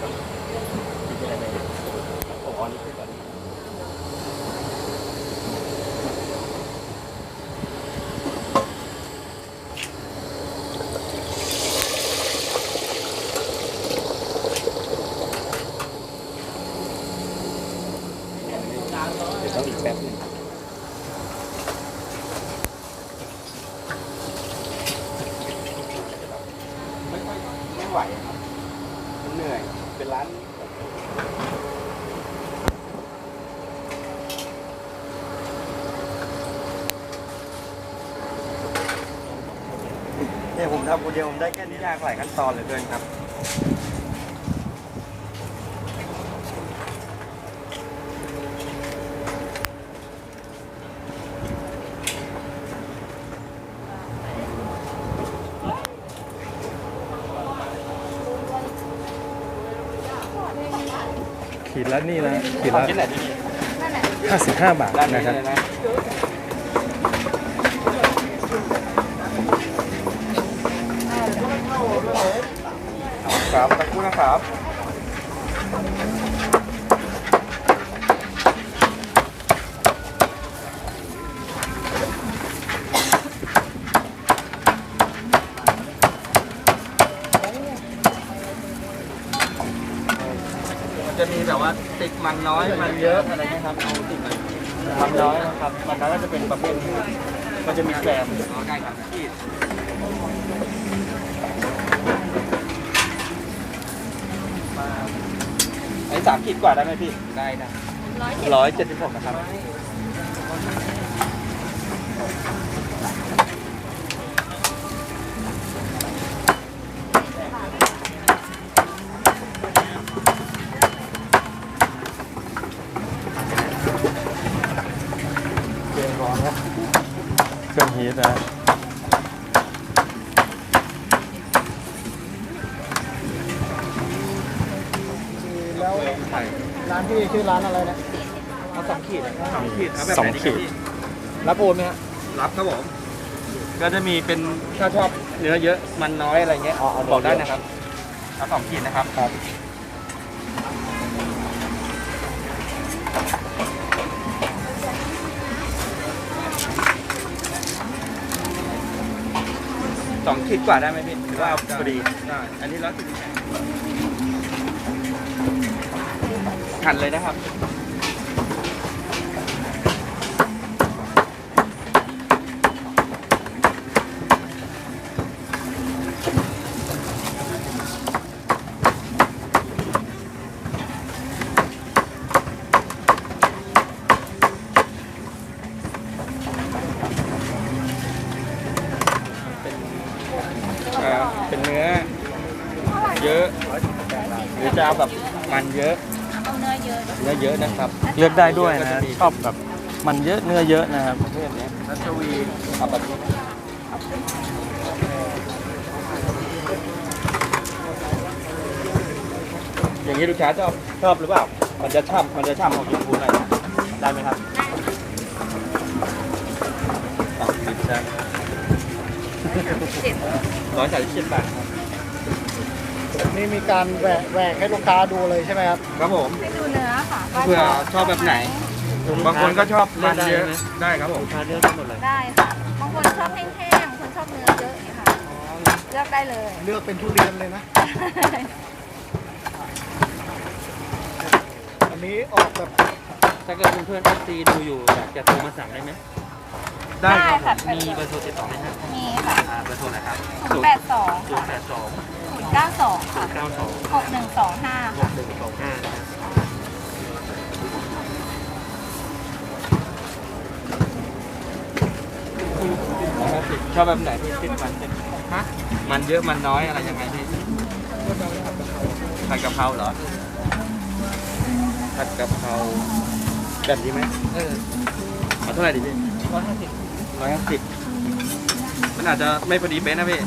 กินอะไรไหมผมเอาอันนี้ขึ้นก่อนเดี๋ยวต้องอีกแป๊บหนึงไม่ค่อยไม่ไหวอะครับมันเหนื่อย เป็นร้าน เนี่ยผมทำคนเดียวผมได้แค่นี้ยากหลายขั้นตอนเหลือเกินครับขีดละนี่นะขีดละคิดแหละดี55บาทด้านนี้นะครับ เลยนะ ครับตะกู้นะครับมันจะมีแบบว่าติดมันน้อยมันเยอะอะไรเงี้ยครับเอาติดมันมันน้อยนะครับ มันน้อยก็จะเป็นประเภทนี้มันจะมีแกลมอ๋อได้ครับขีดมาไอ้ สามขีดกว่าได้ไหมพี่ ได้นะร้อยเจ็ดสิบหกนะครับเกมร้อนนะเครื่องฮีทนะ พี่ชื่อร้านอะไรนะเอาสองขีดอะสองขีดครับแบบสองไหนดีขีด พี่รับโอนไหมฮะรับครับผมก็จะมีเป็นถ้าชอบเนื้อเยอะมันน้อยอะไรเงี้ยบอกได้นะครับเอาสองขีดนะครับครับสองขีดกว่าได้ไหมพี่หรือว่าเอาพอดี ได้อันนี้ร้อยสิบ หั่นเลยนะครับเอ่อเป็นเนื้อ เยอะ หรือจะเอาแบบมันเยอะ เอาเนื้อเยอะเนื้อเยอะนะครับเลือกได้ด้วยนะ ชอบแบบมันเยอะเนื้อเยอะนะครับประเภทเนี้ยรัชวีเอาแบบนี้อย่างนี้ลูกค้าชอบชอบหรือเปล่า มันจะช่ำมันจะช่ำของชมพูหน่อยนะได้ไหมครับสองสิบใช่เจ็ดร้อยสามสิบเจ็ดบาทครับนี่มีการแหวกแหวกให้ลูกค้าดูเลยใช่ไหมครับ ครับผมให้ดู เผื่อชอบแบบไหน บางคนก็ชอบมันเยอะ ได้ครับผมทานเลือกได้หมดเลยได้ค่ะ บางคนชอบแห้งๆ คนชอบเนื้อเยอะอย่เค่ะ เลือกได้เลย เลือกเป็นทุเรียนเลยนะ อันนี้ออกแบบถ้าเกิดเพื่อนๆเอฟซีดูอยู่อยากจะโทรมาสั่งได้ไหมได้ครับมีเบอร์โทรติดต่อไหมครับมีค่ะเบอร์โทรนะครับ0 8 2 0 8 2 0 9 2 ค่ะ9 2 6 1 2 5 6 1 2 5 ชอบแบบไหนที่ติดมันติดฮะมันเยอะมันน้อยอะไรยังไงพี่ผัดกะเพราเหรอผัดกะเพราแบบนี้ไหมเออเอาเท่าไหร่ดีพี่ร้อยห้าสิบร้อยห้าสิบมันอาจจะไม่พอดีเป๊ะนะพี่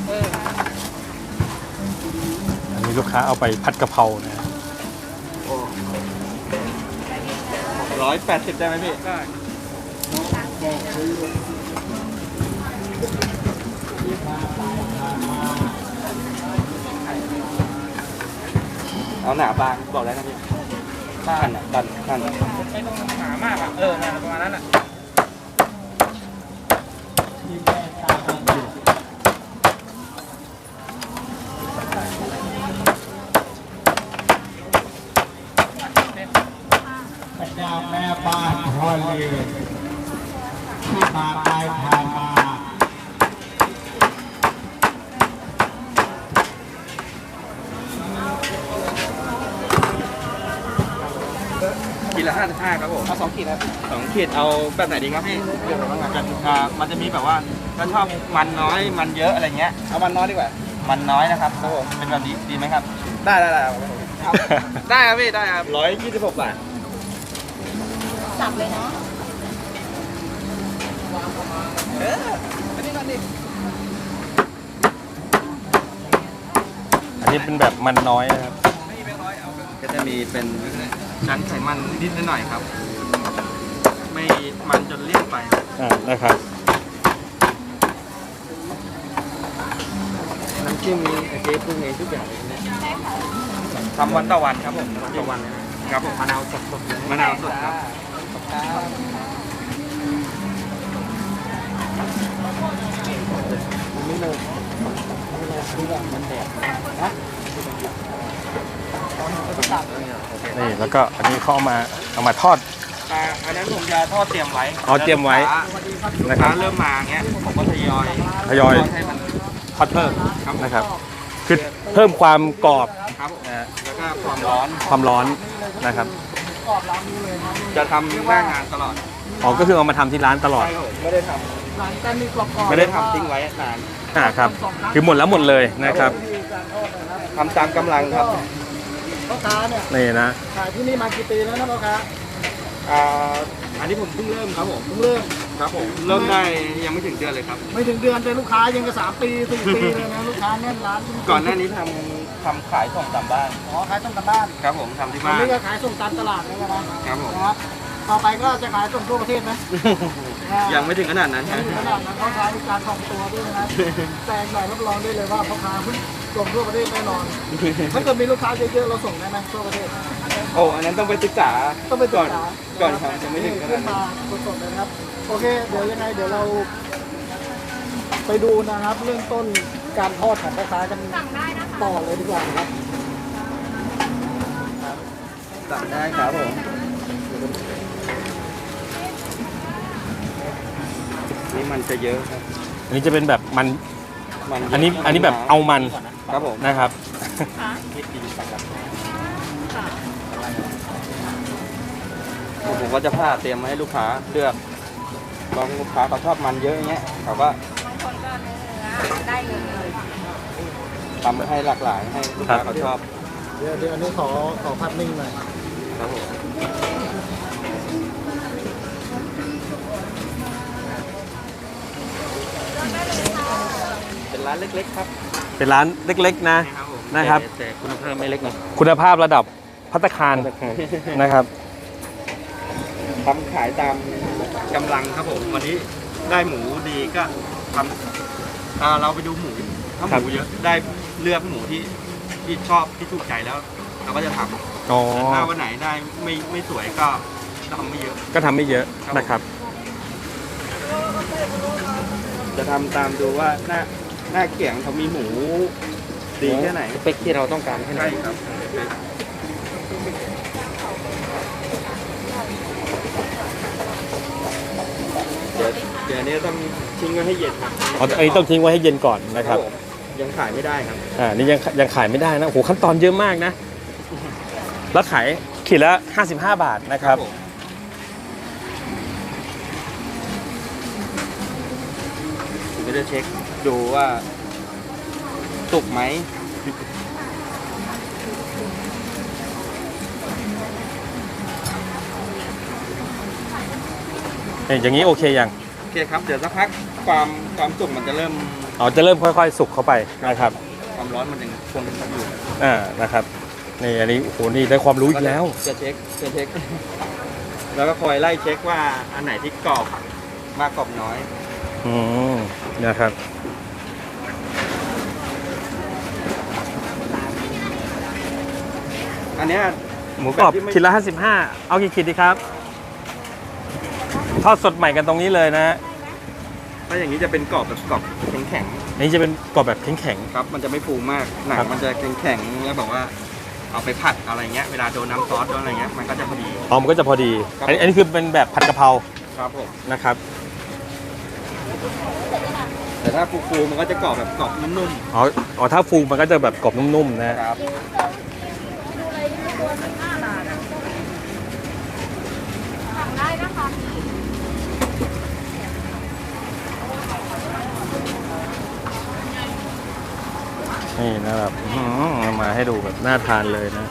อันนี้ลูกค้าเอาไปผัดกะเพรานะร้อยแปดสิบได้ไหมพี่ได้ เอาหนาบางบอกได้นะพี่บ้านอะดันดันไม่ต้องหามากอะ เออนั่นประมาณนั้นอะ พระเจ้าแม่บ้านพ่อเลือที่มาไปผ่านมา ขีดละห้าสิบห้าครับผมเอาสองขีดครับสองขีดเอาแบบไหนดีครับพี่เดี๋ยวมันจะอ่ามันจะมีแบบว่าถ้าชอบมันน้อยมันเยอะอะไรเงี้ยเอามันน้อยดีกว่ามันน้อยนะครับครับผมเป็นแบบนี้ดีไหมครับ ได้ได้ได้ได้ครับพี่ได้ครับร้อยยี่สิบหกบาทสับเลยเนาะอันนี้เป็นแบบมันน้อยนะครับก็จะมีเป็น ชั้นไขมันนิดหน่อยครับ ไม่มันจนเลี่ยนไปอ่านะครับน้ำจิ้มมีเจ๊ปรุงเองทุกอย่างเลยเนี่ยทำวันต่อวันครับผมวันต่อวันเลยนะครับผมมะนาวสดสดมะนาวสดครับไม่เลยไม่เลยคือแบบมันแดดนะ นี่แล้วก็อันนี้เขาเอามาเอามาทอด อ่าอันนั้นผมจะทอดเตรียมไว้อ๋อเตรียมไว้ ลูกนะครัค้าบ เริ่มมาเงี้ยผมก็ทยอยทยอย ทให้มันทอดเพิ่มครับผมนะครับ คือเพิ่มความกรอบครับผมนะฮะแล้วก็ความร้อนความร้อนนะครับจะทำหน้างานตลอดอ๋อก็คือเอามาทำที่ร้านตลอดใช่ครับผมไม่ได้ทหลังจากนี้กรอบำๆไม่ได้ทำทิ้งไว้นานอ่าครับ คือหมดแล้วหมดเลยนะครับวิธีการทอดนะครับทำตามกำลังครับ พ่อค้าเนี่ยนี่นะขายที่นี่มากี่ปีแล้วนะพ่อค้าอ่าอันนี้ผมเพิ่งเริ่มครับผมเพิ่งเริ่มครับผมเริ่มได้ยังไม่ถึงเดือนเลยครับ ไม่ถึงเดือนแต่ลูกค้ายังกับสามปีสี่ปีเลยนะลูกค้าแน่นร้านก่อนหน้านี้ทำทำขายส่งตามบ้านอ๋อขายส่งกันบ้านครับผมทำที่อันบ้านนี้ก็ขายส่งตามตลาดเลยนะครับผมนะครับต่อไปก็จะขายส่งทั่วประเทศไหมยังไม่ถึงขนาดนั้นยังฮะไม่ถึงขนาดนั้นเขาขายมีการส่งตัวด้วยนะแซงหน่อยรับรองได้เลยว่าพ่อค้า ส่งทั่วประเทศแน่นอน ถ้าเกิดมีลูกค้าเยอะๆเราส่งได้ไหมทั่วประเทศ โอ้อันนั้นต้องไปศึกษาต้องไปศึก่อกนษาก่อนครับยังไม่ถึงขขึ้นาดนนั้มานสดๆเลยนะครับ โอเค เดี๋ยวยังไง เดี๋ยวเรา ไปดูนะครับ เรื่องต้นการทอดของพ่อค้ากันสั่งได้นะคะต่อเลยดีกว่านะครับสั่งได้ครับผมนี่มันจะเยอะครับ อันนี้จะเป็นแบบมัน มันเยะอันนี้อันนี้แบบเอามันครับผมนะครับผมก็จะผ้าเตรียมมาให้ลูกค้าเลือกบางลูกค้าเขาชอบมันเยอะอย่างเงี้ยเขาก็บางคนก็เนื้อได้เลยทำให้หลากหลายให้ลูกค้าเขาชอบเดี๋ยวเดี๋ยวอันนี้ขอขอภาพนิ่งหน่อยครับผมเป็นร้านเล็กๆครับเป็นร้านเล็กๆนะ นะครับผมนะครับ แต่แต่คุณภาพไม่เล็กนะคุณภาพระดับพัตตาคารนะครับ ทำขายตามกำลังครับผม วันนี้ได้หมูดีก็ทำอ่าเราไปดูหมู ถ้าหครับมูเยอะได้เลือกหมูที่ที่ชอบที่ถูกใจแล้ว เราก็จะทำอ๋อ แต่ถ้าวันไหนได้ไม่ไม่สวยก็ทำไม่เยอะ ก็ทำไม่เยอะครับนะครับ จะทำตามดูว่าหน้า หน้าเขียงเขามีหมูดีแค่ไหนสเปคที่เราต้องการแค่ไหนใช่ครับเดี๋ยวเดี๋ยวอันนี้ต้องทิ้งไว้ให้เย็นครับอ๋ออันนี้ต้องทิ้งไว้ให้เย็นก่อนนะครับผมยังขายไม่ได้ครับ อ่า นี่ยังยังขายไม่ได้นะโอ้โหขั้นตอนเยอะมากนะ แล้วขายขีดละ 55 บาทนะครับ ผมผม ก็จะเช็คดูว่าสุกไหม เอ้ยอย่างนี้โอเคยังโอเคครับ เดี๋ยวสักพักความความสุกมันจะเริ่มอ๋อจะเริ่มค่อยๆ สุกเข้าไปนะครับความร้อนมันยังคงอยู่อ่านะครับนี่อันนี้โอ้โหนี่ได้ความรู้อีกแล้ว จะเช็คจะเช็ค แล้วก็คอยไล่เช็คว่าอันไหนที่กรอบมากกรอบน้อย อืมนะครับนอันเนี้ยหมูกรอบแบบที่ไม่ขีดละ55เอากี่ขีดดีครับ ทอดสดใหม่กันตรงนี้เลยนะถ้าอย่างนี้จะเป็นกรอบแบบกรอบแข็งอันนี้จะเป็นกรอบแบบแข็งๆครับ มันจะไม่ฟูมากหนังครับ มันจะแข็งๆแล้วแบบว่า เอาไปผัดอะไรเงี้ยเวลาโดนน้ำซอสโดนอะไรเงี้ยมันก็จะพอดี ๆอ๋อมันก็จะพอดี ครับ อันนี้อันนี้คือเป็นแบบผัดกะเพราครับผมนะครับ แต่ถ้าฟูๆมันก็จะกรอบแบบกรอบนุ่มอ๋ออ๋อถ้าฟูมันก็จะแบบกรอบนุ่มๆนะๆครับสั่งได้นะคะนี่นะครับอื้อหือเอามาให้ดูแบบน่าทานเลยนะ